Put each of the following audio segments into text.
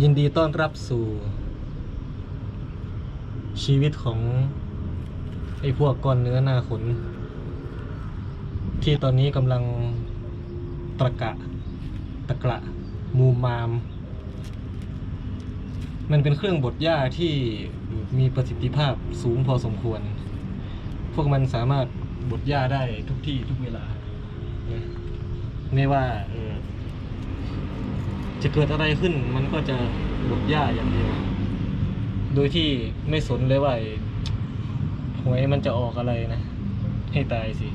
ยินดีต้อนรับสู่ ชีวิตของ ไอ้พวกก้อนเนื้อหน้าขน ที่ตอนนี้กำลังตะกะ ตะกระมูมาม มันเป็นเครื่องบดหญ้าที่มีประสิทธิภาพสูงพอสมควร พวกมันสามารถบดหญ้าได้ทุกที่ทุกเวลา ไม่ว่า จะเกิดอะไรขึ้นมันก็จะบดหญ้าอย่างเดียว โดยที่ไม่สนเลยว่าหวยมันจะออกอะไรนะ ให้ตายสิ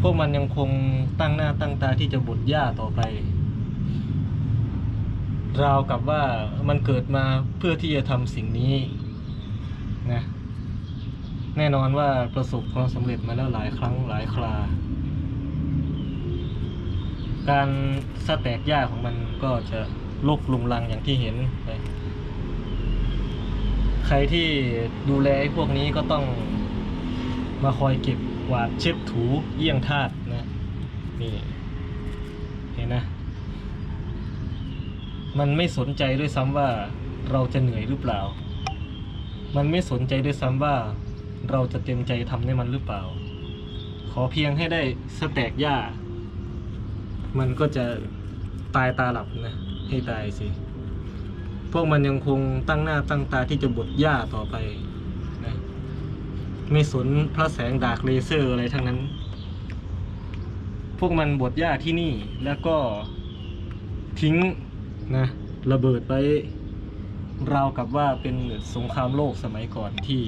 พวกมันยังคงตั้งหน้าตั้งตาที่จะบดหญ้าต่อไป ราวกับว่ามันเกิดมาเพื่อที่จะทำสิ่งนี้นะ แน่นอนว่าประสบความสำเร็จมาแล้วหลายครั้งหลายครา การสแตกหญ้าของมันก็จะลกลุงลังอย่างที่เห็นใครที่ดูแลไอ้พวกนี้ก็ต้องมาคอยเก็บกวาดเช็ดถูเยี่ยงทาสนะนี่เห็นนะ มันไม่สนใจด้วยซ้ำว่าเราจะเหนื่อยหรือเปล่า มันไม่สนใจด้วยซ้ำว่าเราจะเต็มใจทำให้มันหรือเปล่า ขอเพียงให้ได้สแตกหญ้า มันก็จะตายตาหลับนะ ให้ตายสิ พวกมันยังคงตั้งหน้าตั้งตาที่จะบดหญ้าต่อไปนะไม่สนพระแสงดาร์กเลเซอร์อะไรทั้งนั้น พวกมันบดหญ้าที่นี่แล้วก็ทิ้งนะระเบิดไปราวกับว่าเป็นสงครามโลกสมัยก่อนที่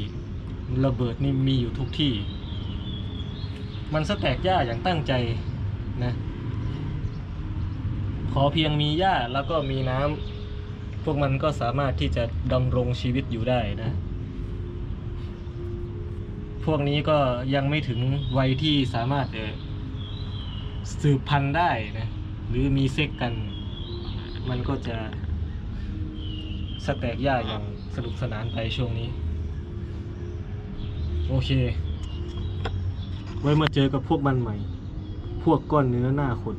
ระเบิดนี่มีอยู่ทุกที่ มันสแตกหญ้าอย่างตั้งใจนะ ขอเพียงมีหญ้าแล้วก็มีน้ำพวกมันก็สามารถที่จะดำรงชีวิตอยู่ได้นะ พวกนี้ก็ยังไม่ถึงวัยที่สามารถสืบพันธุ์ได้นะ หรือมีเซ็กกัน มันก็จะสแตกหญ้าอย่างสนุกสนานไปช่วงนี้ โอเค ไว้มาเจอกับพวกมันใหม่ พวกก้อนเนื้อหน้าขน